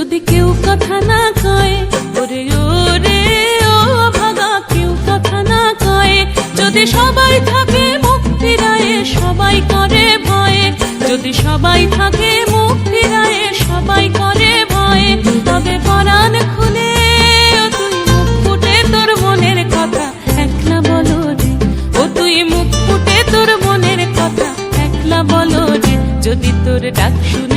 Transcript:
যদি কেউ কথা না কয়, ওরে ওরে, ও ভাগা, কেউ কথা না কয়। যদি সবাই থাকে মুখ ফিরায়ে সবাই করে ভয়ে। যদি সবাই থাকে মুখ ফিরায়ে সবাই করে ভয়ে। তবে পরাণ খুলে তুই মুখ ফুটে তোর মনের কথা, একলা বলো রে। ও তুই মুখ ফুটে তোর মনের কথা, একলা বলো রে। যদি তোর ডাক শুনে